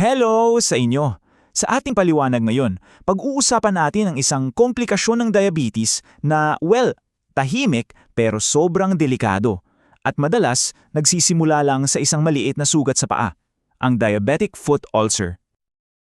Hello sa inyo! Sa ating paliwanag ngayon, pag-uusapan natin ang isang komplikasyon ng diabetes na, well, tahimik pero sobrang delikado at madalas nagsisimula lang sa isang maliit na sugat sa paa, ang diabetic foot ulcer.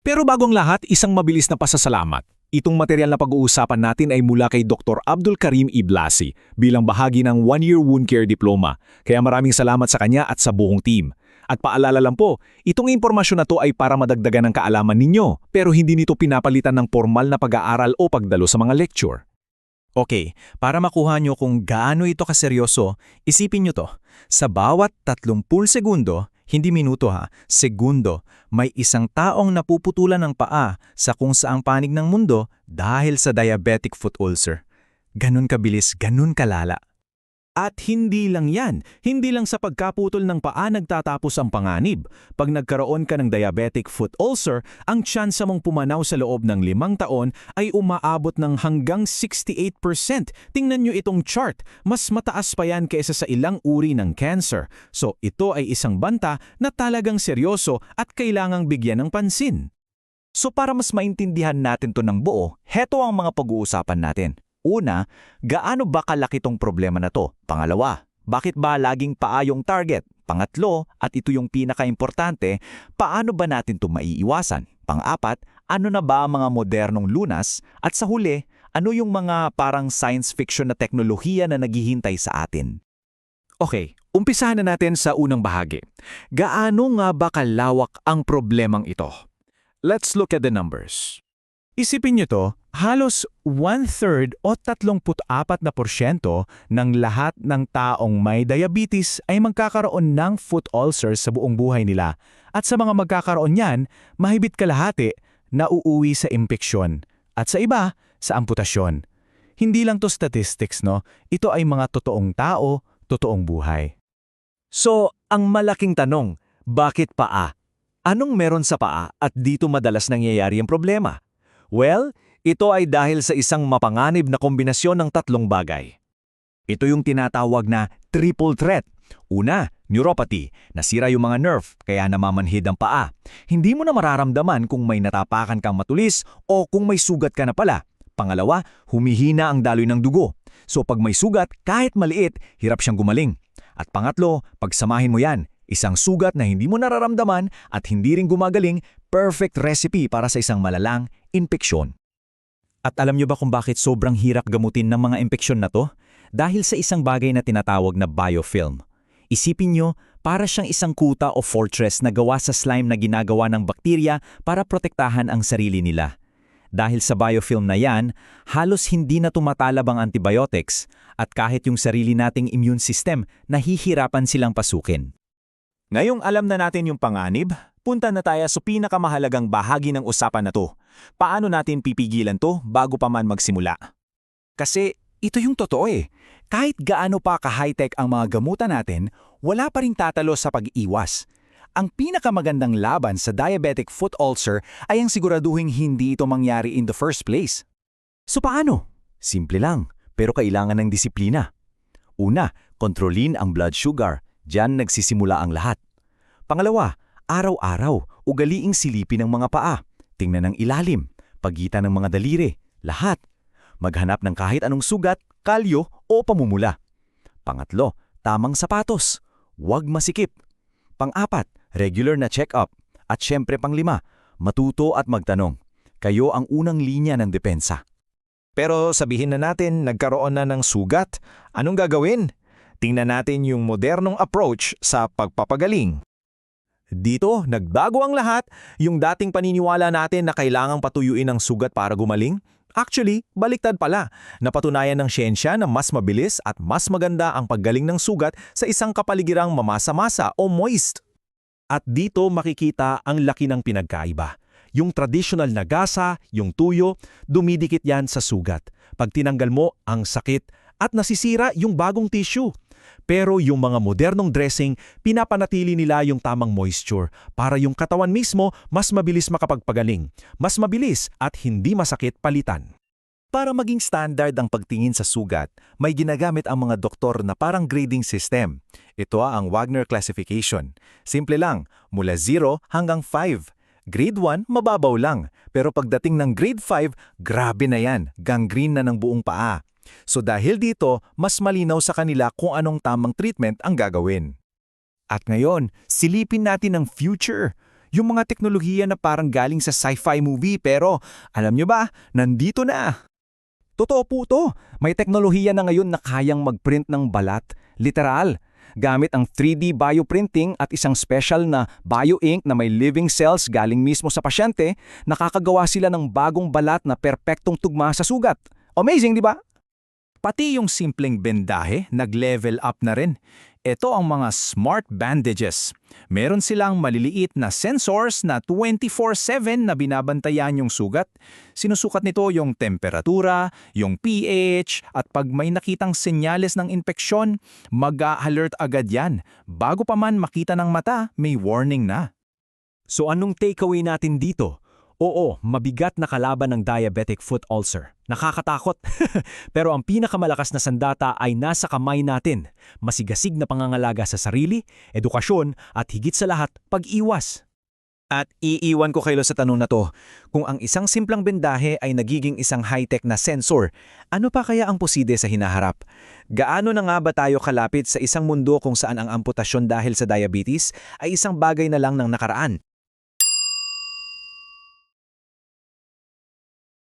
Pero bagong lahat, isang mabilis na pasasalamat. Itong material na pag-uusapan natin ay mula kay Dr. Abdul Karim Iblasi bilang bahagi ng One-Year Wound Care Diploma. Kaya maraming salamat sa kanya at sa buong team. At paalala lang po, itong impormasyon na to ay para madagdagan ng kaalaman ninyo, pero hindi nito pinapalitan ng formal na pag-aaral o pagdalo sa mga lecture. Okay, para makuha nyo kung gaano ito kaseryoso, isipin nyo to. Sa bawat 30 segundo, hindi minuto ha, segundo, may isang taong napuputulan ng paa sa kung saang panig ng mundo dahil sa diabetic foot ulcer. Ganun kabilis, ganun kalala. At hindi lang yan, hindi lang sa pagkaputol ng paa nagtatapos ang panganib. Pag nagkaroon ka ng diabetic foot ulcer, ang tsansa mong pumanaw sa loob ng limang taon ay umaabot ng hanggang 68%. Tingnan nyo itong chart, mas mataas pa yan kaysa sa ilang uri ng cancer. So ito ay isang banta na talagang seryoso at kailangang bigyan ng pansin. So para mas maintindihan natin to ng buo, heto ang mga pag-uusapan natin. Una, gaano ba kalaki tong problema na to? Pangalawa, bakit ba laging paa yung target? Pangatlo, at ito yung pinaka-importante, paano ba natin to maiiwasan? Pang-apat, ano na ba ang mga modernong lunas? At sa huli, ano yung mga parang science fiction na teknolohiya na naghihintay sa atin? Okay, umpisahan na natin sa unang bahagi. Gaano nga ba kalawak ang problemang ito? Let's look at the numbers. Isipin nyo to, halos one-third o 34 na porsyento ng lahat ng taong may diabetes ay magkakaroon ng foot ulcers sa buong buhay nila. At sa mga magkakaroon niyan, mahibit kalahati na uuwi sa impeksyon. At sa iba, sa amputasyon. Hindi lang to statistics, no? Ito ay mga totoong tao, totoong buhay. So, ang malaking tanong, bakit paa? Anong meron sa paa at dito madalas nangyayari ang problema? Well, ito ay dahil sa isang mapanganib na kombinasyon ng tatlong bagay. Ito yung tinatawag na triple threat. Una, neuropathy, nasira yung mga nerve kaya namamanhid ang paa. Hindi mo na mararamdaman kung may natapakan kang matulis o kung may sugat ka na pala. Pangalawa, humihina ang daloy ng dugo. So pag may sugat, kahit maliit, hirap siyang gumaling. At pangatlo, pagsamahin mo yan, isang sugat na hindi mo nararamdaman at hindi rin gumagaling, perfect recipe para sa isang malalang impeksyon. At alam nyo ba kung bakit sobrang hirap gamutin ng mga impeksyon na to? Dahil sa isang bagay na tinatawag na biofilm. Isipin nyo, para siyang isang kuta o fortress na gawa sa slime na ginagawa ng bakterya para protektahan ang sarili nila. Dahil sa biofilm na yan, halos hindi na tumatalab ang antibiotics at kahit yung sarili nating immune system, nahihirapan silang pasukin. Ngayong alam na natin yung panganib, punta na tayo sa pinakamahalagang bahagi ng usapan na to. Paano natin pipigilan to bago pa man magsimula? Kasi ito yung totoo eh. Kahit gaano pa ka-high-tech ang mga gamutan natin, wala pa rin tatalo sa pag-iwas. Ang pinakamagandang laban sa diabetic foot ulcer ay ang siguraduhin hindi ito mangyari in the first place. So paano? Simple lang, pero kailangan ng disiplina. Una, kontrolin ang blood sugar. Diyan nagsisimula ang lahat. Pangalawa, araw-araw, ugaliing silipin ng mga paa. Tingnan ng ilalim, pagitan ng mga daliri, lahat. Maghanap ng kahit anong sugat, kalyo o pamumula. Pangatlo, tamang sapatos. Huwag masikip. Pang-apat, regular na check-up. At syempre panglima, matuto at magtanong. Kayo ang unang linya ng depensa. Pero sabihin na natin nagkaroon na ng sugat, anong gagawin? Tingnan natin yung modernong approach sa pagpapagaling. Dito, nagbago ang lahat, yung dating paniniwala natin na kailangang patuyuin ang sugat para gumaling. Actually, baliktad pala. Napatunayan ng siyensya na mas mabilis at mas maganda ang paggaling ng sugat sa isang kapaligirang mamasa-masa o moist. At dito makikita ang laki ng pinagkaiba. Yung traditional na gasa, yung tuyo, dumidikit yan sa sugat. Pag tinanggal mo, ang sakit at nasisira yung bagong tissue. Pero yung mga modernong dressing, pinapanatili nila yung tamang moisture para yung katawan mismo mas mabilis makapagpagaling, mas mabilis at hindi masakit palitan. Para maging standard ang pagtingin sa sugat, may ginagamit ang mga doktor na parang grading system. Ito ang Wagner classification. Simple lang, mula 0 hanggang 5. Grade 1, mababaw lang. Pero pagdating ng grade 5, grabe na yan. Gangrene na ng buong paa. So dahil dito, mas malinaw sa kanila kung anong tamang treatment ang gagawin. At ngayon, silipin natin ang future. Yung mga teknolohiya na parang galing sa sci-fi movie pero alam nyo ba, nandito na. Totoo po to. May teknolohiya na ngayon na kayang magprint ng balat, literal. Gamit ang 3D bioprinting at isang special na bioink na may living cells galing mismo sa pasyente, nakakagawa sila ng bagong balat na perpektong tugma sa sugat. Amazing, di ba? Pati yung simpleng bendahe, nag-level up na rin. Ito ang mga smart bandages. Meron silang maliliit na sensors na 24-7 na binabantayan yung sugat. Sinusukat nito yung temperatura, yung pH, at pag may nakitang senyales ng infeksyon, mag-alert agad yan. Bago pa man makita ng mata, may warning na. So anong takeaway natin dito? Oo, mabigat na kalaban ng diabetic foot ulcer. Nakakatakot. Pero ang pinakamalakas na sandata ay nasa kamay natin. Masigasig na pangangalaga sa sarili, edukasyon, at higit sa lahat, pag-iwas. At iiwan ko kayo sa tanong na to, kung ang isang simplang bendahe ay nagiging isang high-tech na sensor, ano pa kaya ang posible sa hinaharap? Gaano na nga ba tayo kalapit sa isang mundo kung saan ang amputasyon dahil sa diabetes ay isang bagay na lang ng nakaraan?